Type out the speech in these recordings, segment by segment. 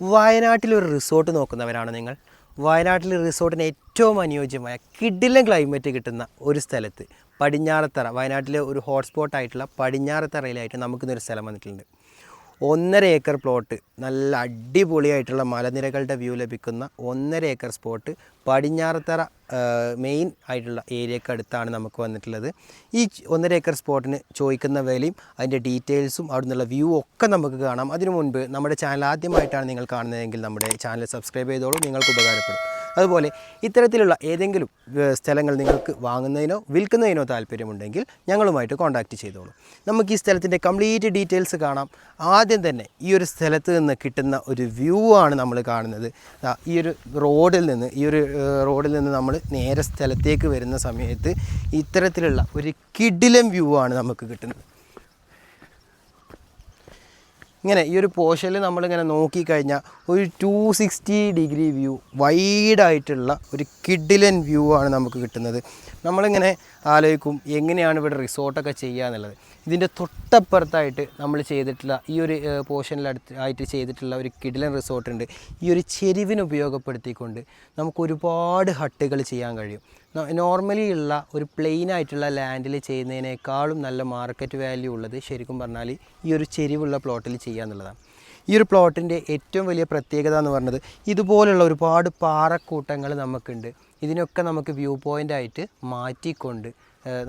വയനാട്ടിൽ ഒരു റിസോർട്ട് നോക്കുന്നവരാണ് നിങ്ങൾ. വയനാട്ടിൽ റിസോർട്ടിന് ഏറ്റവും അനുയോജ്യമായ കിഡിലൻ ക്ലൈമറ്റ് കിട്ടുന്ന ഒരു സ്ഥലത്ത് പടിഞ്ഞാറത്തറ. വയനാട്ടിലെ ഒരു ഹോട്ട്സ്പോട്ട് ആയിട്ടുള്ള പടിഞ്ഞാറത്തറയിലായിട്ട് നമുക്കിന്നൊരു സ്ഥലം വന്നിട്ടുണ്ട്. ഒന്നര ഏക്കർ പ്ലോട്ട് നല്ല അടിപൊളിയായിട്ടുള്ള മലനിരകളുടെ വ്യൂ ലഭിക്കുന്ന ഒന്നര ഏക്കർ സ്പോട്ട് പടിഞ്ഞാറത്തറ മെയിൻ ആയിട്ടുള്ള ഏരിയക്ക് അടുത്താണ് നമുക്ക് വന്നിട്ടുള്ളത്. ഈ ഒന്നര ഏക്കർ സ്പോട്ടിന് ചോദിക്കുന്ന വിലയും അതിന്റെ ഡീറ്റെയിൽസും അവിടെ നിന്നുള്ള വ്യൂ ഒക്കെ നമുക്ക് കാണാം. അതിനു മുൻപ് നമ്മുടെ ചാനൽ ആദ്യമായിട്ടാണ് നിങ്ങൾ കാണുന്നതെങ്കിൽ നമ്മുടെ ചാനൽ സബ്സ്ക്രൈബ് ചെയ്തോളൂ. നിങ്ങൾക്ക് ഉപകാരപ്പെടും. അതുപോലെ ഇത്തരത്തിലുള്ള ഏതെങ്കിലും സ്ഥലങ്ങൾ നിങ്ങൾക്ക് വാങ്ങുന്നതിനോ വിൽക്കുന്നതിനോ താല്പര്യമുണ്ടെങ്കിൽ ഞങ്ങളുമായിട്ട് കോൺടാക്റ്റ് ചെയ്തോളൂ. നമുക്ക് ഈ സ്ഥലത്തിന്റെ കംപ്ലീറ്റ് ഡീറ്റെയിൽസ് കാണാം. ആദ്യം തന്നെ ഈ ഒരു സ്ഥലത്ത് നിന്ന് കിട്ടുന്ന ഒരു വ്യൂ ആണ് നമ്മൾ കാണുന്നത്. ഈ ഒരു റോഡിൽ നിന്ന് ഈ ഒരു റോഡിൽ നിന്ന് നമ്മൾ നേരെ സ്ഥലത്തേക്ക് വരുന്ന സമയത്ത് ഇത്തരത്തിലുള്ള ഒരു കിടിലം വ്യൂ ആണ് നമുക്ക് കിട്ടുന്നത്. ഇങ്ങനെ ഈ ഒരു പോർഷനിൽ നമ്മളിങ്ങനെ നോക്കിക്കഴിഞ്ഞാൽ ഒരു ടു സിക്സ്റ്റി ഡിഗ്രി വ്യൂ വൈഡായിട്ടുള്ള ഒരു കിഡിലൻ വ്യൂ ആണ് നമുക്ക് കിട്ടുന്നത്. നമ്മളിങ്ങനെ ആലോചിക്കും എങ്ങനെയാണ് ഇവിടെ റിസോർട്ടൊക്കെ ചെയ്യുക എന്നുള്ളത്. ഇതിന്റെ തൊട്ടപ്പുറത്തായിട്ട് നമ്മൾ ചെയ്തിട്ടുള്ള ഈ ഒരു പോർഷനിലടുത്ത് ആയിട്ട് ചെയ്തിട്ടുള്ള ഒരു കിഡിലൻ റിസോർട്ടുണ്ട്. ഈ ഒരു ചെരുവിന് ഉപയോഗപ്പെടുത്തിക്കൊണ്ട് നമുക്ക് ഒരുപാട് ഹട്ടുകൾ ചെയ്യാൻ കഴിയും. നോർമലി ഉള്ള ഒരു പ്ലെയിൻ ആയിട്ടുള്ള ലാൻഡിൽ ചെയ്യുന്നതിനേക്കാളും നല്ല മാർക്കറ്റ് വാല്യൂ ഉള്ളത് ശരിക്കും പറഞ്ഞാൽ ഈ ഒരു ചെരിവുള്ള പ്ലോട്ടിൽ ചെയ്യുക എന്നുള്ളതാണ്. ഈ ഒരു പ്ലോട്ടിന്റെ ഏറ്റവും വലിയ പ്രത്യേകത എന്ന് പറഞ്ഞത് ഇതുപോലുള്ള ഒരുപാട് പാറക്കൂട്ടങ്ങൾ നമുക്കുണ്ട്. ഇതിനൊക്കെ നമുക്ക് വ്യൂ പോയിന്റ് ആയിട്ട് മാറ്റിക്കൊണ്ട്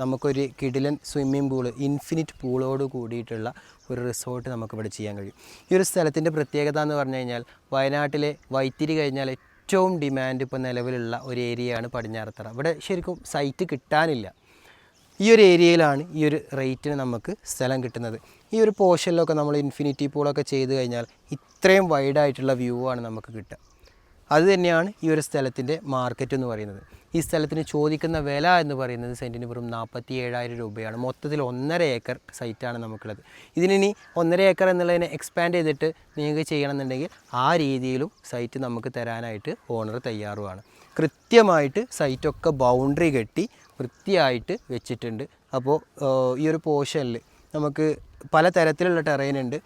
നമുക്കൊരു കിടിലൻ സ്വിമ്മിംഗ് പൂൾ ഇൻഫിനിറ്റ് പൂളോട് കൂടിയിട്ടുള്ള ഒരു റിസോർട്ട് നമുക്കിവിടെ ചെയ്യാൻ കഴിയും. ഈ ഒരു സ്ഥലത്തിന്റെ പ്രത്യേകത എന്ന് പറഞ്ഞു കഴിഞ്ഞാൽ വയനാട്ടിലെ വൈത്തിരി കഴിഞ്ഞാൽ ഏറ്റവും ഡിമാൻഡ് ഇപ്പോൾ നിലവിലുള്ള ഒരു ഏരിയയാണ് പടിഞ്ഞാറത്തറ. ഇവിടെ ശരിക്കും സൈറ്റ് കിട്ടാനില്ല. ഈ ഒരു ഏരിയയിലാണ് ഈ ഒരു റേറ്റിന് നമുക്ക് സ്ഥലം കിട്ടുന്നത്. ഈ ഒരു പോർഷനിലൊക്കെ നമ്മൾ ഇൻഫിനിറ്റി പൂളൊക്കെ ചെയ്ത് കഴിഞ്ഞാൽ ഇത്രയും വൈഡായിട്ടുള്ള വ്യൂ ആണ് നമുക്ക് കിട്ടുക. അത് തന്നെയാണ് ഈ ഒരു സ്ഥലത്തിന്റെ മാർക്കറ്റ് എന്ന് പറയുന്നത്. ഈ സ്ഥലത്തിന് ചോദിക്കുന്ന വില എന്ന് പറയുന്നത് സെന്റിന് വെറും നാൽപ്പത്തി ഏഴായിരം രൂപയാണ്. മൊത്തത്തിൽ ഒന്നര ഏക്കർ സൈറ്റാണ് നമുക്കുള്ളത്. ഇതിനി ഒന്നര ഏക്കർ എന്നുള്ളതിനെ എക്സ്പാൻഡ് ചെയ്തിട്ട് നിങ്ങൾക്ക് ചെയ്യണമെന്നുണ്ടെങ്കിൽ ആ രീതിയിലും സൈറ്റ് നമുക്ക് തരാനായിട്ട് ഓണർ തയ്യാറുമാണ് കൃത്യമായിട്ട് സൈറ്റൊക്കെ ബൗണ്ടറി കെട്ടി വൃത്തിയായിട്ട് വെച്ചിട്ടുണ്ട്. അപ്പോൾ ഈ ഒരു പോർഷനിൽ നമുക്ക് പല തരത്തിലുള്ള ടെറൈൻ ഉണ്ട്.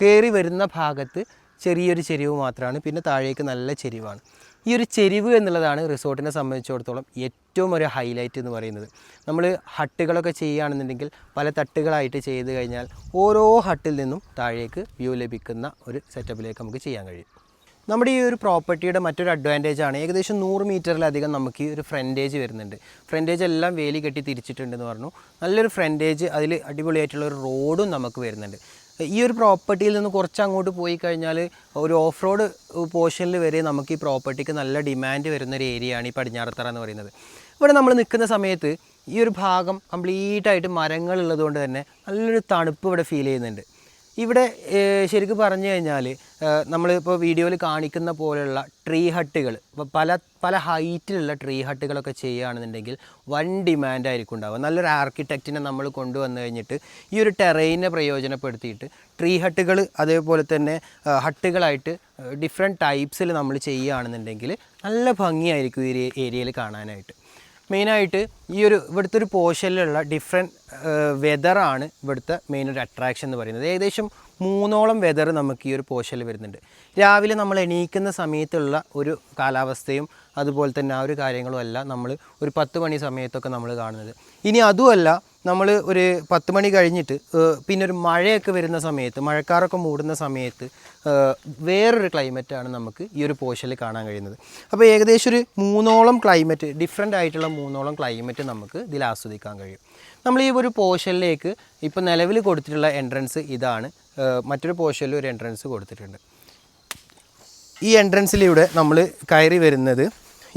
കയറി വരുന്ന ഭാഗത്ത് ചെറിയൊരു ചെരിവ് മാത്രമാണ് പിന്നെ താഴേക്ക് നല്ല ചെരിവാണ്. ഈ ഒരു ചെരിവ് എന്നുള്ളതാണ് റിസോർട്ടിനെ സംബന്ധിച്ചിടത്തോളം ഏറ്റവും ഒരു ഹൈലൈറ്റ് എന്ന് പറയുന്നത്. നമ്മൾ ഹട്ടുകളൊക്കെ ചെയ്യുകയാണെന്നുണ്ടെങ്കിൽ പല തട്ടുകളായിട്ട് ചെയ്ത് കഴിഞ്ഞാൽ ഓരോ ഹട്ടിൽ നിന്നും താഴേക്ക് വ്യൂ ലഭിക്കുന്ന ഒരു സെറ്റപ്പിലേക്ക് നമുക്ക് ചെയ്യാൻ കഴിയും. നമ്മുടെ ഈ ഒരു പ്രോപ്പർട്ടിയുടെ മറ്റൊരു അഡ്വാന്റേജ് ആണ്. ഏകദേശം നൂറ് മീറ്ററിലധികം നമുക്ക് ഈ ഒരു ഫ്രണ്ടേജ് വരുന്നുണ്ട്. ഫ്രണ്ടേജ് എല്ലാം വേലി കെട്ടി തിരിച്ചിട്ടുണ്ടെന്ന് പറഞ്ഞു. നല്ലൊരു ഫ്രണ്ടേജ് അതിൽ അടിപൊളിയായിട്ടുള്ള ഒരു റോഡും നമുക്ക് വരുന്നുണ്ട്. ഈ ഒരു പ്രോപ്പർട്ടിയിൽ നിന്ന് കുറച്ച് അങ്ങോട്ട് പോയി കഴിഞ്ഞാൽ ഒരു ഓഫ് റോഡ് പോർഷനിൽ വരെ നമുക്ക് ഈ പ്രോപ്പർട്ടിക്ക് നല്ല ഡിമാൻഡ് വരുന്ന ഒരു ഏരിയയാണ് ഈ പടിഞ്ഞാറത്തറ എന്ന് പറയുന്നത്. ഇവിടെ നമ്മൾ നിൽക്കുന്ന സമയത്ത് ഈ ഒരു ഭാഗം കംപ്ലീറ്റ് ആയിട്ട് മരങ്ങളുള്ളത് കൊണ്ട് തന്നെ നല്ലൊരു തണുപ്പ് ഇവിടെ ഫീൽ ചെയ്യുന്നുണ്ട്. ഇവിടെ ശരിക്കും പറഞ്ഞു കഴിഞ്ഞാൽ നമ്മളിപ്പോൾ വീഡിയോയിൽ കാണിക്കുന്ന പോലെയുള്ള ട്രീ ഹട്ടുകൾ പല പല ഹൈറ്റിലുള്ള ട്രീ ഹട്ടുകളൊക്കെ ചെയ്യുകയാണെന്നുണ്ടെങ്കിൽ വൺ ഡിമാൻഡ് ആയിരിക്കും ഉണ്ടാവുക. നല്ലൊരു ആർക്കിടെക്റ്റിനെ നമ്മൾ കൊണ്ടുവന്നു കഴിഞ്ഞിട്ട് ഈ ഒരു ടെറൈനെ പ്രയോജനപ്പെടുത്തിയിട്ട് ട്രീ ഹട്ടുകൾ അതേപോലെ തന്നെ ഹട്ടുകളായിട്ട് ഡിഫറെന്റ് ടൈപ്സിൽ നമ്മൾ ചെയ്യുകയാണെന്നുണ്ടെങ്കിൽ നല്ല ഭംഗിയായിരിക്കും ഈ ഏരിയയിൽ കാണാനായിട്ട്. മെയിനായിട്ട് ഈ ഒരു ഇവിടുത്തെ ഒരു പോർഷനിലുള്ള ഡിഫറെന്റ് വെതറാണ് ഇവിടുത്തെ മെയിൻ ഒരു അട്രാക്ഷൻ എന്ന് പറയുന്നത്. ഏകദേശം മൂന്നോളം വെതർ നമുക്ക് ഈ ഒരു പോർഷനിൽ വരുന്നുണ്ട്. രാവിലെ നമ്മൾ എണീക്കുന്ന സമയത്തുള്ള ഒരു കാലാവസ്ഥയും അതുപോലെ തന്നെ ആ ഒരു കാര്യങ്ങളും അല്ല നമ്മൾ ഒരു പത്ത് മണി സമയത്തൊക്കെ നമ്മൾ കാണുന്നത്. ഇനി അതുമല്ല നമ്മൾ ഒരു പത്ത് മണി കഴിഞ്ഞിട്ട് പിന്നെ ഒരു മഴയൊക്കെ വരുന്ന സമയത്ത് മഴക്കാറൊക്കെ മൂടുന്ന സമയത്ത് വേറൊരു ക്ലൈമറ്റാണ് നമുക്ക് ഈ ഒരു പോർഷനിൽ കാണാൻ കഴിയുന്നത്. അപ്പോൾ ഏകദേശം ഒരു മൂന്നോളം ക്ലൈമറ്റ് ഡിഫറെന്റ് ആയിട്ടുള്ള മൂന്നോളം ക്ലൈമറ്റ് നമുക്ക് ഇതിൽ ആസ്വദിക്കാൻ കഴിയും. നമ്മൾ ഈ ഒരു പോർഷനിലേക്ക് ഇപ്പോൾ നിലവിൽ കൊടുത്തിട്ടുള്ള എൻട്രൻസ് ഇതാണ്. മറ്റൊരു പോഷനിൽ ഒരു എൻട്രൻസ് കൊടുത്തിട്ടുണ്ട്. ഈ എൻട്രൻസിലൂടെ നമ്മൾ കയറി വരുന്നത്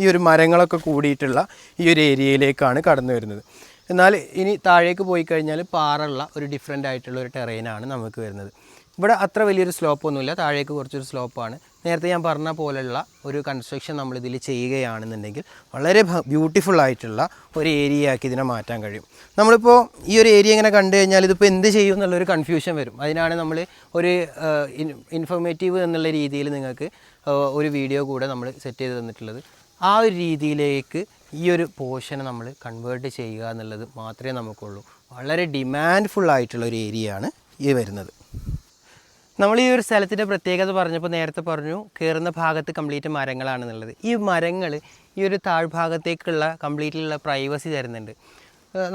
ഈ ഒരു മരങ്ങളൊക്കെ കൂടിയിട്ടുള്ള ഈ ഒരു ഏരിയയിലേക്കാണ് കടന്നു വരുന്നത്. എന്നാൽ ഇനി താഴേക്ക് പോയി കഴിഞ്ഞാൽ പാറുള്ള ഒരു ഡിഫറെന്റ് ആയിട്ടുള്ള ഒരു ടെറൈനാണ് നമുക്ക് വരുന്നത്. ഇവിടെ അത്ര വലിയൊരു സ്ലോപ്പൊന്നുമില്ല താഴേക്ക് കുറച്ചൊരു സ്ലോപ്പാണ് നേരത്തെ ഞാൻ പറഞ്ഞ പോലെയുള്ള ഒരു കൺസ്ട്രക്ഷൻ നമ്മളിതിൽ ചെയ്യുകയാണെന്നുണ്ടെങ്കിൽ വളരെ ബ്യൂട്ടിഫുൾ ആയിട്ടുള്ള ഒരു ഏരിയ ആക്കി ഇതിനെ മാറ്റാൻ കഴിയും. നമ്മളിപ്പോൾ ഈ ഒരു ഏരിയ ഇങ്ങനെ കണ്ടു കഴിഞ്ഞാൽ ഇതിപ്പോൾ എന്ത് ചെയ്യും എന്നുള്ളൊരു കൺഫ്യൂഷൻ വരും. അതിനാണ് നമ്മൾ ഒരു ഇൻഫോർമേറ്റീവ് എന്നുള്ള രീതിയിൽ നിങ്ങൾക്ക് ഒരു വീഡിയോ കൂടെ നമ്മൾ സെറ്റ് ചെയ്ത് തന്നിട്ടുള്ളത്. ആ ഒരു രീതിയിലേക്ക് ഈ ഒരു പോർഷനെ നമ്മൾ കൺവേർട്ട് ചെയ്യുക എന്നുള്ളത് മാത്രമേ നമുക്കുള്ളൂ. വളരെ ഡിമാൻഡ്ഫുൾ ആയിട്ടുള്ള ഒരു ഏരിയയാണ് ഈ വരുന്നത്. നമ്മൾ ഈ ഒരു സ്ഥലത്തിന്റെ പ്രത്യേകത പറഞ്ഞപ്പോൾ നേരത്തെ പറഞ്ഞു കയറുന്ന ഭാഗത്ത് കംപ്ലീറ്റ് മരങ്ങളാണെന്നുള്ളത് ഈ മരങ്ങൾ ഈ ഒരു താഴ്ഭാഗത്തേക്കുള്ള കംപ്ലീറ്റിലുള്ള പ്രൈവസി തരുന്നുണ്ട്.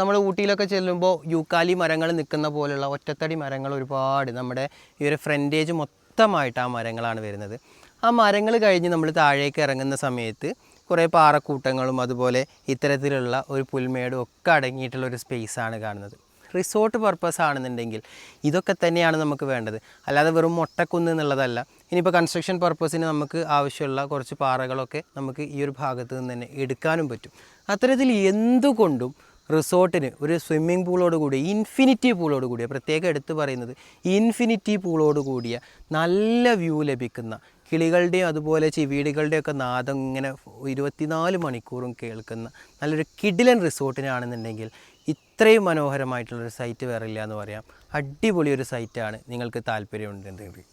നമ്മൾ ഊട്ടിയിലൊക്കെ ചെല്ലുമ്പോൾ യൂക്കാലി മരങ്ങൾ നിൽക്കുന്ന പോലെയുള്ള ഒറ്റത്തടി മരങ്ങൾ ഒരുപാട് നമ്മുടെ ഈ ഒരു ഫ്രണ്ടേജ് മൊത്തമായിട്ട് ആ മരങ്ങളാണ് വരുന്നത്. ആ മരങ്ങൾ കഴിഞ്ഞ് നമ്മൾ താഴേക്ക് ഇറങ്ങുന്ന സമയത്ത് കുറേ പാറക്കൂട്ടങ്ങളും അതുപോലെ ഇത്തരത്തിലുള്ള ഒരു പുൽമേടും ഒക്കെ അടങ്ങിയിട്ടുള്ള ഒരു സ്പേസാണ് കാണുന്നത്. റിസോർട്ട് പർപ്പസ് ആണെന്നുണ്ടെങ്കിൽ ഇതൊക്കെ തന്നെയാണ് നമുക്ക് വേണ്ടത്. അല്ലാതെ വെറും മൊട്ടക്കുന്ന് എന്നുള്ളതല്ല. ഇനിയിപ്പോൾ കൺസ്ട്രക്ഷൻ പർപ്പസിന് നമുക്ക് ആവശ്യമുള്ള കുറച്ച് പാറകളൊക്കെ നമുക്ക് ഈ ഒരു ഭാഗത്ത് നിന്ന് തന്നെ എടുക്കാനും പറ്റും. അത്തരത്തിൽ എന്തുകൊണ്ടും റിസോർട്ടിന് ഒരു സ്വിമ്മിംഗ് പൂളോട് കൂടിയ ഇൻഫിനിറ്റി പൂളോട് കൂടിയ പ്രത്യേകം എടുത്തു പറയുന്നത് ഇൻഫിനിറ്റി പൂളോട് കൂടിയ നല്ല വ്യൂ ലഭിക്കുന്ന കിളികളുടെയും അതുപോലെ ചിവീടുകളുടെയും ഒക്കെ നാദം ഇങ്ങനെ ഇരുപത്തിനാല് മണിക്കൂറും കേൾക്കുന്ന നല്ലൊരു കിഡിലൻ റിസോർട്ടിനാണെന്നുണ്ടെങ്കിൽ ഇത്രയും മനോഹരമായിട്ടുള്ളൊരു സൈറ്റ് വേറെ ഇല്ല എന്ന് പറയാം. അടിപൊളി ഒരു സൈറ്റാണ് നിങ്ങൾക്ക് താല്പര്യമുണ്ടെങ്കിൽ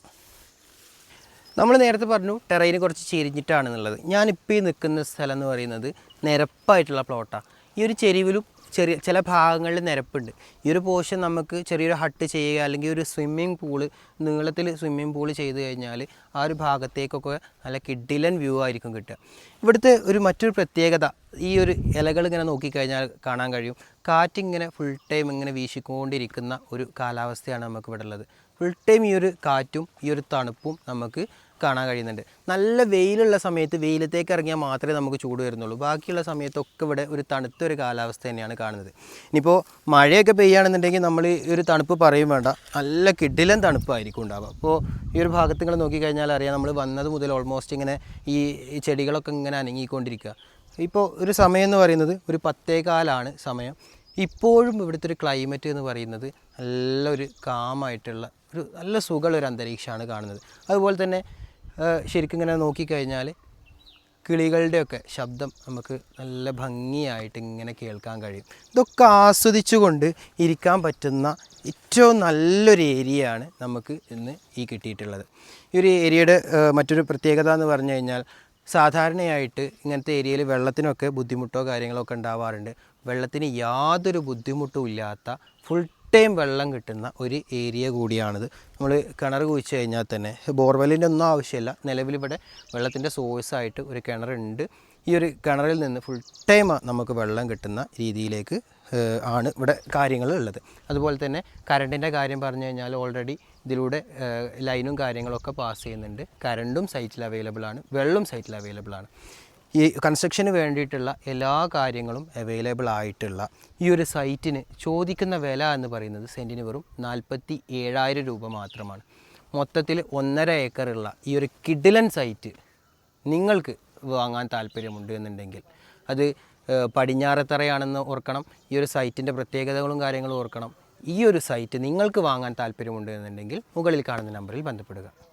നമ്മൾ നേരത്തെ പറഞ്ഞു ടെറൈന് കുറച്ച് ചെരിഞ്ഞിട്ടാണെന്നുള്ളത്. ഞാനിപ്പോൾ ഈ നിൽക്കുന്ന സ്ഥലം എന്ന് പറയുന്നത് നിരപ്പായിട്ടുള്ള പ്ലോട്ടാണ് ഈ ഒരു ചെരിവിലും ചെറിയ ചില ഭാഗങ്ങളിൽ നിരപ്പുണ്ട്. ഈ ഒരു പോർഷൻ നമുക്ക് ചെറിയൊരു ഹട്ട് ചെയ്യുക അല്ലെങ്കിൽ ഒരു സ്വിമ്മിംഗ് പൂൾ നീളത്തിൽ സ്വിമ്മിംഗ് പൂൾ ചെയ്ത് കഴിഞ്ഞാൽ ആ ഒരു ഭാഗത്തേക്കൊക്കെ നല്ല കിഡിലൻ വ്യൂ ആയിരിക്കും കിട്ടുക. ഇവിടുത്തെ ഒരു മറ്റൊരു പ്രത്യേകത ഈ ഒരു ഇലകൾ ഇങ്ങനെ നോക്കിക്കഴിഞ്ഞാൽ കാണാൻ കഴിയും. കാറ്റിങ്ങനെ ഫുൾ ടൈം ഇങ്ങനെ വീശിക്കൊണ്ടിരിക്കുന്ന ഒരു കാലാവസ്ഥയാണ് നമുക്ക് ഇവിടെ ഉള്ളത് ഫുൾ ടൈം ഈ ഒരു കാറ്റും ഈ ഒരു തണുപ്പും നമുക്ക് കാണാൻ കഴിയുന്നുണ്ട്. നല്ല വെയിലുള്ള സമയത്ത് വെയിലത്തേക്ക് ഇറങ്ങിയാൽ മാത്രമേ നമുക്ക് ചൂട് വരുന്നുള്ളൂ. ബാക്കിയുള്ള സമയത്തൊക്കെ ഇവിടെ ഒരു തണുത്തൊരു കാലാവസ്ഥ തന്നെയാണ് കാണുന്നത്. ഇനിയിപ്പോൾ മഴയൊക്കെ പെയ്യുകയാണെന്നുണ്ടെങ്കിൽ നമ്മൾ ഈ ഒരു തണുപ്പ് പറയും വേണ്ട. നല്ല കിടിലൻ തണുപ്പായിരിക്കും ഉണ്ടാവുക. അപ്പോൾ ഈ ഒരു ഭാഗത്ത് നിങ്ങൾ നോക്കിക്കഴിഞ്ഞാൽ അറിയാം നമ്മൾ വന്നത് മുതൽ ഓൾമോസ്റ്റ് ഇങ്ങനെ ഈ ചെടികളൊക്കെ ഇങ്ങനെ അനങ്ങിക്കൊണ്ടിരിക്കുക. ഇപ്പോൾ ഒരു സമയം എന്ന് പറയുന്നത് ഒരു പത്തേകാലാണ് സമയം. ഇപ്പോഴും ഇവിടുത്തെ ഒരു ക്ലൈമറ്റ് എന്ന് പറയുന്നത് നല്ലൊരു കാമായിട്ടുള്ള ഒരു നല്ല സുഖമുള്ള ഒരു അന്തരീക്ഷമാണ് കാണുന്നത്. അതുപോലെ തന്നെ ശരിക്കും ഇങ്ങനെ നോക്കിക്കഴിഞ്ഞാൽ കിളികളുടെയൊക്കെ ശബ്ദം നമുക്ക് നല്ല ഭംഗിയായിട്ട് ഇങ്ങനെ കേൾക്കാൻ കഴിയും. ഇതൊക്കെ ആസ്വദിച്ചുകൊണ്ട് ഇരിക്കാൻ പറ്റുന്ന ഏറ്റവും നല്ലൊരു ഏരിയയാണ് നമുക്ക് ഇന്ന് ഈ കിട്ടിയിട്ടുള്ളത്. ഈ ഒരു ഏരിയയുടെ മറ്റൊരു പ്രത്യേകത എന്ന് പറഞ്ഞു കഴിഞ്ഞാൽ സാധാരണയായിട്ട് ഇങ്ങനത്തെ ഏരിയയിൽ വെള്ളത്തിനൊക്കെ ബുദ്ധിമുട്ടോ കാര്യങ്ങളോ ഒക്കെ ഉണ്ടാവാറുണ്ട്. വെള്ളത്തിന് യാതൊരു ബുദ്ധിമുട്ടും ഇല്ലാത്ത ഫുൾ ടൈം വെള്ളം കിട്ടുന്ന ഒരു ഏരിയ കൂടിയാണിത്. നമ്മൾ കിണർ കുഴിച്ച് കഴിഞ്ഞാൽ തന്നെ ബോർവെല്ലിന്റെ ഒന്നും ആവശ്യമില്ല. നിലവിലിവിടെ വെള്ളത്തിന്റെ സോഴ്സായിട്ട് ഒരു കിണറുണ്ട് ഈ ഒരു കിണറിൽ നിന്ന് ഫുൾ ടൈം നമുക്ക് വെള്ളം കിട്ടുന്ന രീതിയിലേക്ക് ആണ് ഇവിടെ കാര്യങ്ങൾ ഉള്ളത്. അതുപോലെ തന്നെ കറണ്ടിന്റെ കാര്യം പറഞ്ഞു കഴിഞ്ഞാൽ ഓൾറെഡി ഇതിലൂടെ ലൈനും കാര്യങ്ങളൊക്കെ പാസ് ചെയ്യുന്നുണ്ട്. കറണ്ടും സൈറ്റിൽ അവൈലബിൾ ആണ്. വെള്ളം സൈറ്റിൽ അവൈലബിൾ ആണ്. ഈ കൺസ്ട്രക്ഷന് വേണ്ടിയിട്ടുള്ള എല്ലാ കാര്യങ്ങളും അവൈലബിൾ ആയിട്ടുള്ള ഈ ഒരു സൈറ്റിന് ചോദിക്കുന്ന വില എന്ന് പറയുന്നത് സെന്റിന് വെറും നാൽപ്പത്തി ഏഴായിരം രൂപ മാത്രമാണ്. മൊത്തത്തിൽ ഒന്നര ഏക്കറുള്ള ഈ ഒരു കിഡിലൻ സൈറ്റ് നിങ്ങൾക്ക് വാങ്ങാൻ താല്പര്യമുണ്ട് എന്നുണ്ടെങ്കിൽ അത് പടിഞ്ഞാറത്തറയാണെന്ന് ഓർക്കണം. ഈ ഒരു സൈറ്റിന്റെ പ്രത്യേകതകളും കാര്യങ്ങളും ഓർക്കണം. ഈ ഒരു സൈറ്റ് നിങ്ങൾക്ക് വാങ്ങാൻ താല്പര്യമുണ്ട് എന്നുണ്ടെങ്കിൽ മുകളിൽ കാണുന്ന നമ്പറിൽ ബന്ധപ്പെടുക.